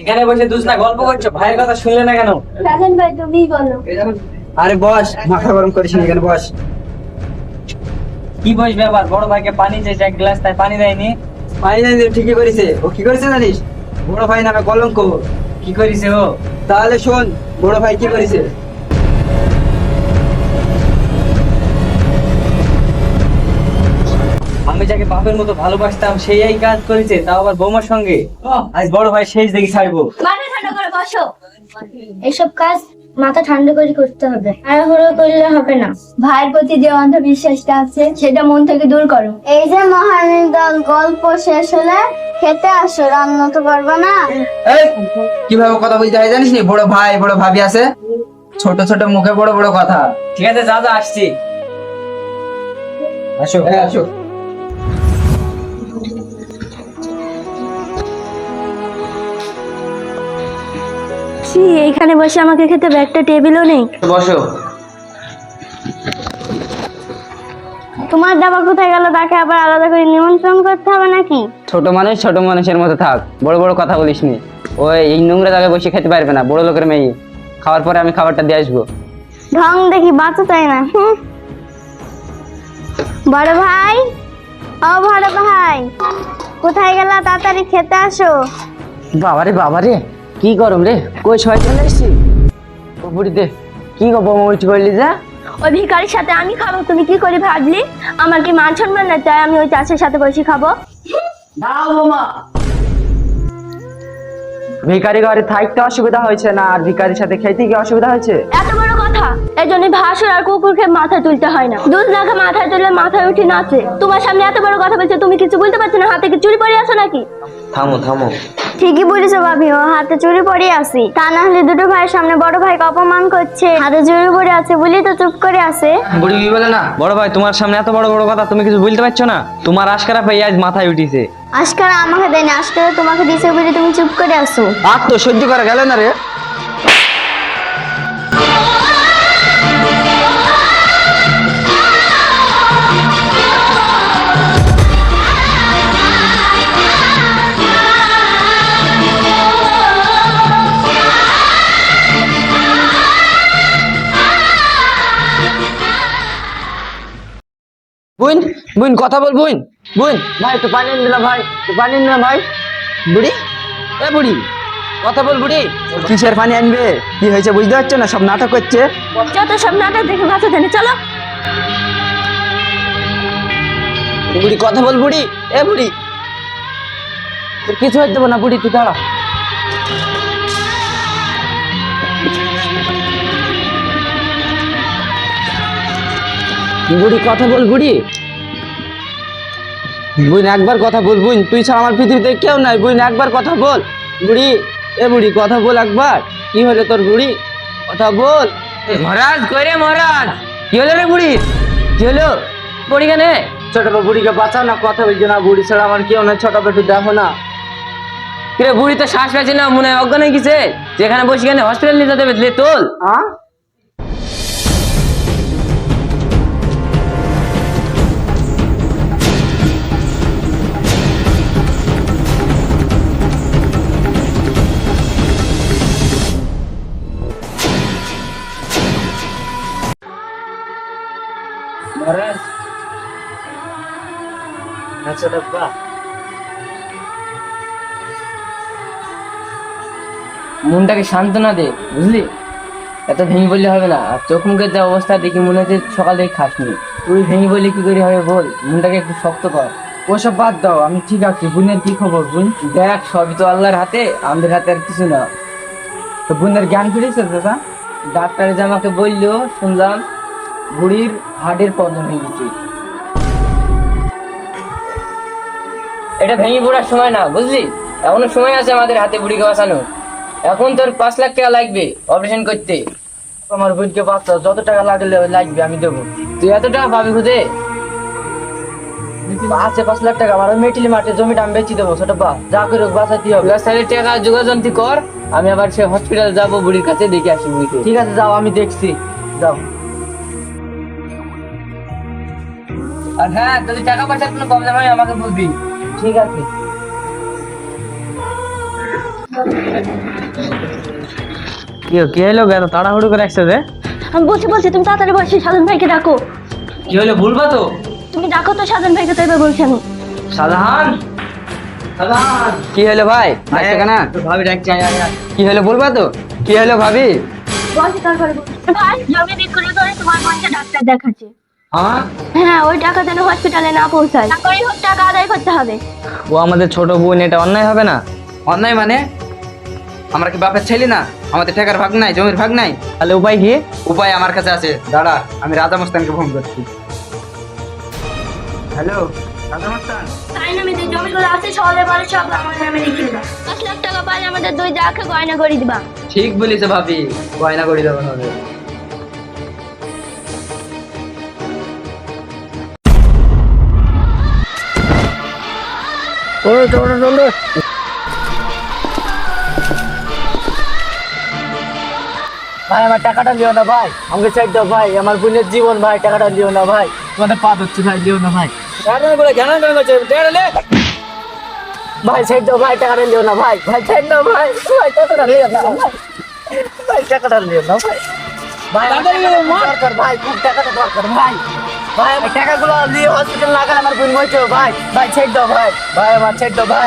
এখানে বসে দুসনা গল্প করছ ভাইয়ের কথা শুনলে না কেন? রাজন ভাই তুমিই বলো। আরে বস মাথা গরম করিস না এখানে বস। কি বসবে আবার? বড় ভাইকে পানি চাইছে এক গ্লাস তাই পানি দেয়নি? পানি দেয়নি ঠিকই করেছে। ও কি করেছে জানিস? বড় ভাই নামে কলঙ্ক। কি করেছে ও? তাহলে শোন বড় ভাই কি করেছে? বাপের মতো ভালোবাসতাম সেই এই কাজ করেছে তাও আবার বৌমার সঙ্গে। আজ বড় ভাই শেষ দেখি ছাড়বো। মাথা ঠান্ডা করে বসো। এসব কাজ মাথা ঠান্ডা করে করতে হবে। আর হলো করলে হবে না। ভাইয়ের প্রতি যে অন্ধবিশ্বাসটা আছে সেটা মন থেকে দূর করো। এই যে মহারানীর দল গল্প শেষ হলে খেতে আসো রান্না তো পারবে না। কীভাবে কথা বলতে হয় জানিস নি? বড় ভাই বড় ভাবি আছে। ছোট ছোট মুখে বড় বড় কথা। ঠিক আছে যা যা আসছি। আসো। এই আসো। কি এখানে বসে আমাকে খেতে একটা টেবিলও নেই। বসো। তোমার দাবা কোথায় গেল? তাকে আবার আলাদা করে নিমন্ত্রণ করতে হবে নাকি? ছোট মানুষ ছোট মানুষের মতো থাক। বড় বড় কথা বলিস নি। ওই এই নোংরা জায়গায় বসে খেতে পারবে না বড় লোকের মেয়ে। খাওয়ার পরে আমি খাবারটা দিয়ে আসব। ঢং দেখি বাঁচো তাই না হুম। বড় ভাই? ও বড় ভাই কোথায় গেল? তাড়াতাড়ি খেতে আসো। বাবারে বাবারে। কি গরম রে? কই সবাই চলে এসছি? ও বুড়ি দে। কি গো বোমা উঠি করলি যা? ওই ভিকারির সাথে আমি খাব তুমি কি করে ভাবলি? আমার কি মান সম্মান না তাই আমি ওই চাষের সাথে বসে খাব। ভিকারি ঘরে থাকতে অসুবিধা হয়েছে না? আর ভিকারির সাথে খেতে কি অসুবিধা হয়েছে? এত বড় কথা! এই জন্য ভাসুর আর কুকুরকে মাথায় তুলতে হয় না। দুধ রাখা মাথায় তুললে মাথায় উঠে নাচে। তোমার সামনে এত বড় কথা বলছে তুমি কিছু বলতে পারছ না? হাতে কি চুরি পরে আছো নাকি? থামো থামো। ঠিকই বলেছ ভাবি ও হাতে চুরি পড়ে আসি তা না হলে দুটো ভাইয়ের সামনে বড় ভাইকে অপমান করছে। হাতে চুরি পড়ে আছে বলেই তো চুপ করে আছে। বুড়ি কি বলে না? বড় ভাই তোমার সামনে এত বড় বড় কথা তুমি কিছু বলতে পারছ না? তোমার আশকারা পেয়ে আজ মাথায় উঠিছে। আজকাল আমাকে দেয়নি, আজকে তোমাকে দিছে বলে তুমি চুপ করে আসো আর তো সহ্য করা গেল না রে। বুইন বুইন কথা বল বুইন। বুইন ভাই তো পানি এনে দিলাম ভাই তো পানি এনে দিলাম ভাই। বুড়ি? এ বুড়ি কথা বল বুড়ি। কিসের পানি আনবে? কি হয়েছে বুঝতে পারছ না? সব নাটক করছে যত সব নাটক দেখে ভাষা জানি চলো। বুড়ি কথা বল বুড়ি। এ বুড়ি তোর কিছু হয়ে দেবো না বুড়ি তুই দাঁড়া। বুড়ি কথা বল বুড়ি বুইন একবার কথা বল বুইন তুই ছাড়া আমার পৃথিবীতে কেউ নাই। বুইন একবার কথা বল বুড়ি এ বুড়ি কথা বল একবার। কি হলো তোর বুড়ি কথা বল। মহারাজ কইরে মহারাজ? কি হলো রে বুড়ি? কি হলো? বুড়ি কেনে? ছোট বুড়িকে বাঁচাও না কথা বলছো না। বুড়ি ছাড়া আমার কেউ নাই ছোট একটু দেখো না। কিরে বুড়ি তো শ্বাস পাচ্ছে না মনে হয় অজ্ঞান হয়ে গেছে যেখানে বসে কেন হসপিটাল দেবে লে তোল হ্যাঁ মহারাজ। আচ্ছা ডাব্বা মনটাকে সান্ত্বনা দে বুঝলি? এত ভেঙে বললে হবে না। আর চোখ মুখের যা অবস্থা দেখি মনে হচ্ছে সকাল খাসনি। তুই ভেঙে বললে কি করে হবে বল? মনটাকে একটু শক্ত কর। ওসব বাদ দাও আমি ঠিক আছি। বোনের কি খবর বোন? দেখ সবই তো আল্লাহর হাতে আমাদের হাতে আর কিছু না। তো বোনের জ্ঞান ফিরেছে দাদা? ডাক্তারে যে আমাকে বলল শুনলাম বুড়ির হার্টের প্রবলেম হয়ে গেছে। এটা ভেঙে পড়ার সময় না, বুঝলি? এখনও সময় আছে আমাদের হাতে বুড়িকে বাঁচানো। এখন তোর পাঁচ লাখ টাকা লাগবে অপারেশন করতে। আমার বোনকে বাঁচা যত টাকা লাগলে লাগবে আমি দেবো। তুই এত টাকা পাবি খুদে আছে পাঁচ লাখ টাকা, আমার মেটিলি মাঠে জমিটা আমি বেচি দেবো, ছোট বা যা করে বাঁচাতে হবে। তাহলে টাকা যোগাযোগ কর, আমি আবার সে হসপিটাল যাব বুড়ির কাছে, দেখে আসি বুড়িকে। ঠিক আছে, যাও, আমি দেখছি। যাও। আর হ্যাঁ যদি টাকা পয়সার কোনো প্রবলেম হয় আমাকে বলবি। ঠিক আছে। কি কি হলো? এত তাড়াহুড়ো করে একসাথে? আমি বলছি বলছি তুমি তাড়াতাড়ি বসে সাধন ভাইকে ডাকো। কি হলো ভুলবা তো? তুমি ডাকো তো সাধন ভাইকে তো এবার বলছি আমি। সাধারণ? সাধারণ। কি হলো ভাই? ডাকছে কেন ভাবি ডাকছে। কি হলো বলবা তো? কি হলো ভাবি? বলছি তারপরে ভাই জমি বিক্রি করে তোমার বোনকে ডাক্তার দেখাচ্ছে। হ্যাঁ? হ্যাঁ ওই টাকা যেন হসপিটালে না পৌঁছায়। হোক টাকা আদায় করতে হবে। ও আমাদের ছোট বোন এটা অন্যায় হবে না? অন্যায় মানে? আমরা কি বাপের ছেলে না? আমাদের টাকার ভাগ নাই জমির ভাগ নাই? তাহলে উপায় কি? উপায় আমার কাছে আছে। দাঁড়া আমি রাজা মস্তানকে ফোন করছি। হ্যালো রাজা মস্তান? তাই যে জমিগুলো আছে শহরে বাড়ি সব আমার নামে লিখে দিবা। পাঁচ লাখ টাকা পাই আমাদের দুই যাকে গয়না করে দিবা। ঠিক বলিস ভাবি গয়না করে দেবো হবে ভাই আমার টাকাটা লিও না ভাই। আমাকে সাইড দাও ভাই। আমার বোনের জীবন ভাই টাকাটা লিও না ভাই। তোমাদের পা ধরছি ভাই লিও না ভাই। ভাই সাইড দাও ভাই টাকাটা লিও না ভাই। ভাই সাইড দাও ভাই ভাই টাকাটা লিও না ভাই। ভাই টাকাটা লিও না ভাই। ভাই দরকার ভাই খুব টাকাটা দরকার ভাই। ভাই টাকাগুলো ভাই হসপিটাল না গেলে আমার বোন মরছে ভাই। ভাই, ছেড় দাও, ভাই। ভাই, আমার ছেড় দাও, ভাই।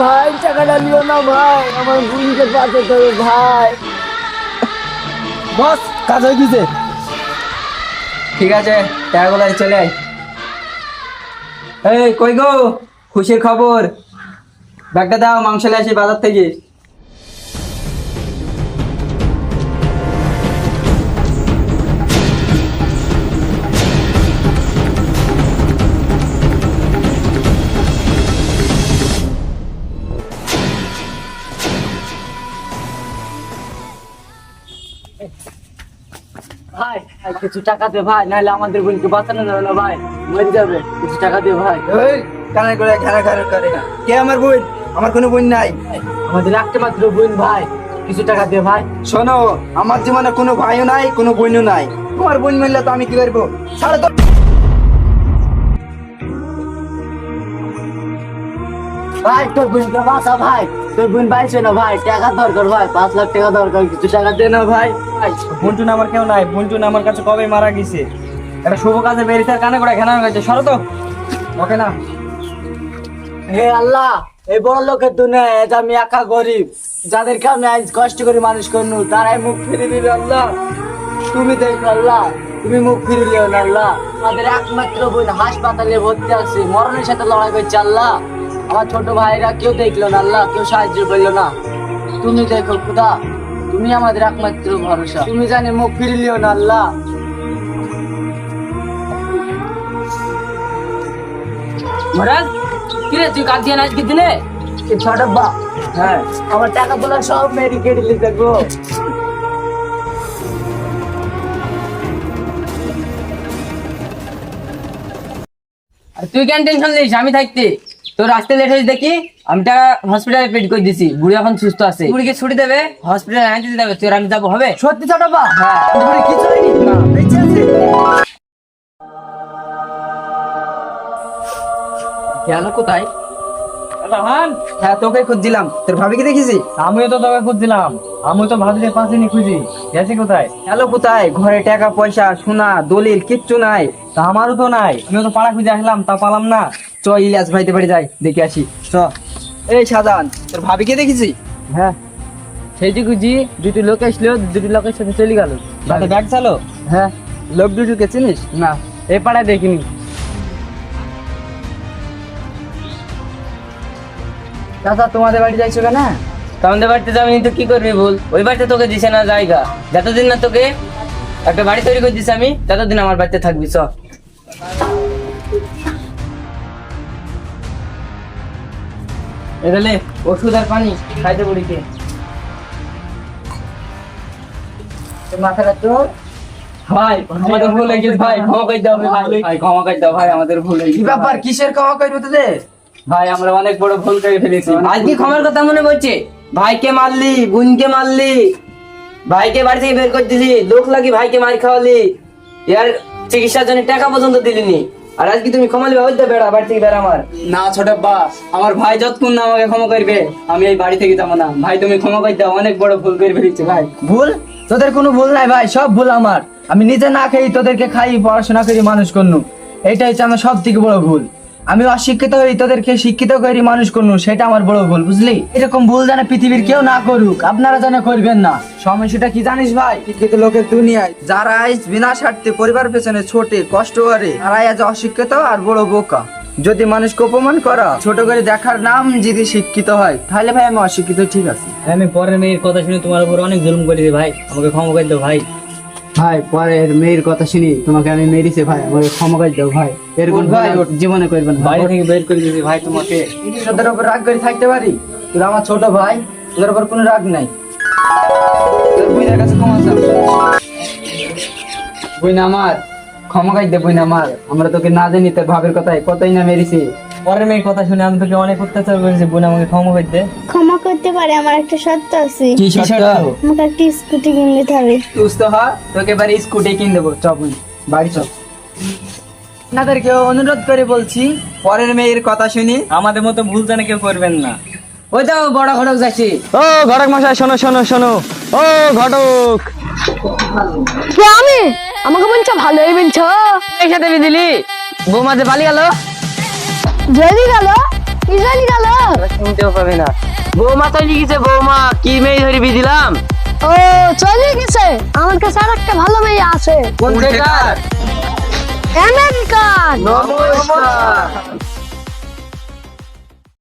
ভাই টাকাটা নিও না ভাই আমার ভূমিকে বাঁচাতে হবে ভাই। বস কাজ হয়ে গেছে। ঠিক আছে টাকাগুলো চলে আয়। এই কই গো? খুশির খবর। ব্যাগটা দাও মাংস নিয়ে আসি বাজার থেকে। কিছু টাকা দে ভাই নাহলে আমাদের বোনকে বাঁচানো যাবে না ভাই মরে যাবে কিছু টাকা দে ভাই। ওই কানে করে ঘানা ঘানা করে। কে আমার বোন? আমার কোনো বোন নাই। আমাদের একটা মাত্র বোন ভাই কিছু টাকা দে ভাই। শোনো আমার জীবনে কোনো ভাইও নাই কোনো বোনও নাই। তোমার বোন মিললে তো আমি কি করব? সারা তো। ভাই তোর বোনকে বাঁচা ভাই। তোর বোন পাইছে না ভাই। টাকা দরকার ভাই। পাঁচ লাখ টাকা দরকার কিছু টাকা দে না ভাই। বন্টুন আমার কেউ নাই। বন্টুন আমার কাছে কবে মারা গেছে? একটা শুভ কাজে বেরিয়ে তার কানে করে ঘেনা গেছে সরো তো। ওকে না। হে আল্লাহ এই বড় লোকের দুনিয়া আজ আমি একা গরিব যাদেরকে আমি আজ কষ্ট করে মানুষ করনু তারাই মুখ ফিরে দিবে আল্লাহ। তুমি দেখো আল্লাহ। তুমি মুখ ফিরে দিও না আল্লাহ। আমাদের একমাত্র বোন হাসপাতালে ভর্তি আছে মরণের সাথে লড়াই করছে আল্লাহ। আমার ছোট ভাইরা কেউ দেখল না আল্লাহ কেউ সাহায্য করল না। তুমি দেখো খুদা তুমি আমাদের একমাত্র ভরসা। তুমি জানি মুখ ফিরে লিও না আল্লাহ। মহারাজ কিরে তুই কাঁদ দিয়ে আজকে দিনে? ছোট বা হ্যাঁ। আমার টাকাগুলো সব মেরি কেটে গো। তুই কেন টেনশন নিস? আমি থাকতে। তোর আসতে লেট হয়েছে দেখি আমি টাকা হসপিটালে পেড করে দিছি বুড়ি এখন সুস্থ আছে। বুড়িকে ছুটি দেবে? হসপিটালে আনতে দিতে হবে তোর আমি যাব হবে? সত্যি ছোট বা হ্যাঁ। কিছু হয়নি। বেঁচে আছে। গেল কোথায়? হ্যাঁ তোকে খুঁজছিলাম। তোর ভাবিকে দেখেছি আমিও তো তোকে খুঁজছিলাম। আমিও তো খুঁজি। গেছি কোথায়? হ্যালো কোথায়? ঘরে টাকা পয়সা সোনা দলিল কিচ্ছু নাই। তা আমারও তো নাই। আমিও তো পাড়া খুঁজে আসলাম তা পালাম না। চ ইলিয়াস ভাইতে বাড়ি যাই দেখে আসি। চ। এই সাজান তোর ভাবিকে দেখেছি হ্যাঁ। সেই যে খুঁজি দুটি লোক এসলো দুটি লোকের সাথে চলে গেল। তাতে ব্যাগ চালো? হ্যাঁ। লোক দুটোকে চিনিস? না। এই পাড়ায় দেখিনি। চাচা তোমাদের বাড়ি যাইছো কেন? আমাদের বাড়িতে যাবি তো কি করবি বল? ওই বাড়িতে তোকে দিছে না জায়গা। যতদিন না তোকে একটা বাড়ি তৈরি করে দিছে আমি ততদিন আমার বাড়িতে থাকবি চ। এদালে ওষুধ আর পানি খাইতে বুড়িকে তোর মাথাটা তোর ভাই আমাদের ভুল হয়ে গেছে ভাই ক্ষমা করে দাও ভাই। ভাই ক্ষমা করে দাও ভাই আমাদের ভুল হয়ে গেছে ব্যাপার কিসের খাওয়া করবে তোদের ভাই আমরা অনেক বড় ভুল করে ফেলেছি। আজকে ক্ষমার কথা মনে পড়ছে? ভাইকে মারলি বোনকে মারলি ভাইকে বাড়ি থেকে বের করে দিলি লোক লাগি ভাইকে মার খাওয়ালি ইয়ার চিকিৎসার জন্য টাকা পর্যন্ত দিলিনি। আর আজকে তুমি ক্ষমালি ভাবে বেড়া বাড়ি থেকে বেড়া আমার। না ছোট বা আমার ভাই যতক্ষণ না আমাকে ক্ষমা করবে আমি এই বাড়ি থেকে যাব না। ভাই তুমি ক্ষমা করে দাও অনেক বড় ভুল করে ফেলেছি ভাই। ভুল? তোদের কোনো ভুল নাই ভাই সব ভুল আমার। আমি নিজে না খেয়ে তোদেরকে খাই পড়াশোনা করি মানুষ করনু এটাই হচ্ছে আমার সব থেকে বড় ভুল। আমি অশিক্ষিত হই, তোদেরকে শিক্ষিত করি, মানুষ করনু সেটা আমার বড় ভুল, বুঝলি? এরকম ভুল যেন পৃথিবীর কেউ না করুক, আপনারা যেন করবেন না। সমস্যাটা কি জানিস ভাই? শিক্ষিত লোকের দুনিয়ায় যারা আজ বিনা স্বার্থে পরিবার পেছনে ছোটে, কষ্ট করে, তারাই আজ অশিক্ষিত আর বড় বোকা। যদি মানুষকে অপমান করা, ছোট করে দেখার নাম যদি শিক্ষিত হয়, তাহলে ভাই আমি অশিক্ষিত, ঠিক আছে? আমি পরের মেয়ের কথা শুনে তোমার উপর অনেক জুলুম করেছি ভাই, আমাকে ক্ষমা করে দাও ভাই। ভাই পরের মেয়ের কথা শুনি তোমাকে আমি মেরেছি ভাই আমাকে ক্ষমা করে দাও ভাই। এরকম ভাই। জীবনে করবেন বাড়ি থেকে বের করে দিয়েছি ভাই তোমাকে। তোদের উপর রাগ করে থাকতে পারি? তোরা আমার ছোট ভাই তোদের উপর কোনো রাগ নাই। তোর বুইনের কাছে ক্ষমা চাও বইনা আমার ক্ষমা করে দে বইনা আমার। আমরা তোকে না জানি তোর ভাবের কথায় কতই না মেরেছি। পরের মেয়ের কথা শুনে আমি তোকে অনেক অত্যাচার করেছি বোন আমাকে ক্ষমা করে দে। ক্ষমা করতে পারে আমার একটা সত্য আছে। কি শর্ত? আমাকে একটা স্কুটি কিনে দিতে হবে। সুস্থ হ তোকে এবার স্কুটি কিনে দেবো। চ বুই বাড়ি চ। আপনাদেরকে অনুরোধ করে বলছি পরের মেয়ের কথা শুনি আমাদের মতো ভুল যেন কেউ করবেন না। ওই তো বড় ঘটক যাচ্ছি। ও ঘটক মশাই শোনো শোনো শোনো। ও ঘটক। কে আমি? আমাকে বলছো ভালোই বলছো। এই সাথে দিলি। বৌমা যে পালিয়ে গেল। জলদি গেল? কি জলদি গেল? শুনতেও পাবে না। বৌমা তো লিখেছে বৌমা কি মেয়ে ধরিবি দিলাম? ও চলে গেছে। আমার কাছে আর একটা ভালো মেয়ে আছে। কোন আমেরিকান নমস্কার।